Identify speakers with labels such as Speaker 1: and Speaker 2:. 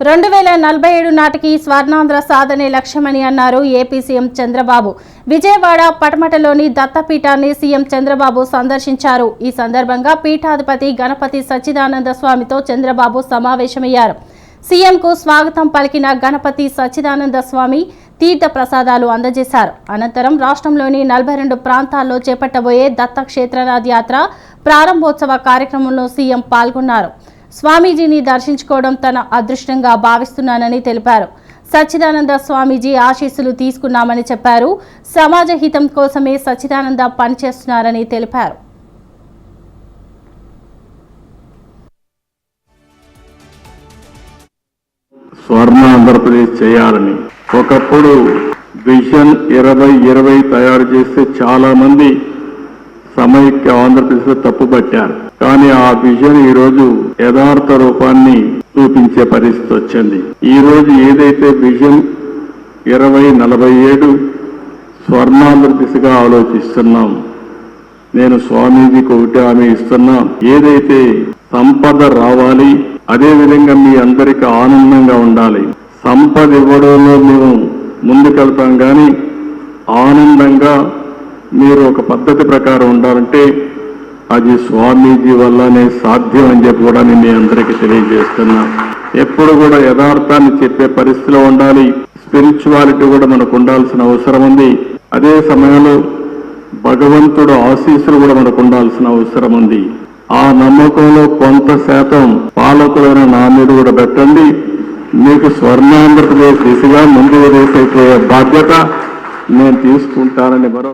Speaker 1: రెండు వేల నలభై ఏడు నాటికి స్వర్ణాంధ్ర సాధనే లక్ష్యమని అన్నారు ఏపీ సీఎం చంద్రబాబు. విజయవాడ పటమటలోని దత్తపీఠాన్ని సీఎం చంద్రబాబు సందర్శించారు. ఈ సందర్భంగా పీఠాధిపతి గణపతి సచ్చిదానంద స్వామితో చంద్రబాబు సమావేశమయ్యారు. సీఎంకు స్వాగతం పలికిన గణపతి సచ్చిదానంద స్వామి తీర్థ ప్రసాదాలు అందజేశారు. అనంతరం రాష్ట్రంలోని నలభై రెండు ప్రాంతాల్లో చేపట్టబోయే దత్త క్షేత్రనాథ్ యాత్ర ప్రారంభోత్సవ కార్యక్రమంలో సీఎం పాల్గొన్నారు. స్వామీజీని దర్శించుకోవడం తన అదృష్టంగా భావిస్తున్నానని తెలిపారు. సచ్చిదానంద స్వామీజీ ఆశీస్సులు తీసుకున్నామని చెప్పారు. సమాజ హితం కోసమే సచ్చిదానంద పనిచేస్తున్నారని తెలిపారు.
Speaker 2: స్వర్ణ ఆంధ్రప్రదేశ్ చేయాలని ఒకప్పుడు విజన్ ఇరవై ఇరవై తయారు చేస్తే చాలా మంది సమైక్య ఆంధ్రప్రదేశ్లో తప్పుపట్టారు. కానీ ఆ విజన్ ఈరోజు యథార్థ రూపాన్ని చూపించే పరిస్థితి వచ్చింది. ఈరోజు ఏదైతే విజన్ ఇరవై నలభై ఏడు స్వర్ణాంధ్ర దిశగా ఆలోచిస్తున్నాం నేను స్వామీజీకి ఒకటి ఆమె ఇస్తున్నా. ఏదైతే సంపద రావాలి అదే విధంగా మీ అందరికి ఆనందంగా ఉండాలి. సంపద ఇవ్వడంలో మేము ముందుకెళ్తాం కానీ ఆనందంగా మీరు ఒక పద్ధతి ప్రకారం ఉండాలంటే అది స్వామీజీ వల్లనే సాధ్యం అని చెప్పి కూడా నేను మీ అందరికీ తెలియజేస్తున్నా. ఎప్పుడు కూడా యథార్థాన్ని చెప్పే పరిస్థితిలో ఉండాలి. స్పిరిచువాలిటీ కూడా మనకు ఉండాల్సిన అవసరం ఉంది. అదే సమయంలో భగవంతుడు ఆశీస్సులు కూడా మనకు ఉండాల్సిన అవసరం ఉంది. ఆ నమ్మకంలో కొంత శాతం పాలకులైన నా మీద కూడా పెట్టండి. మీకు స్వర్ణాంధ్రప్రదేశ్ దిశగా ముందుకు వేసే బాధ్యత నేను తీసుకుంటానని మరో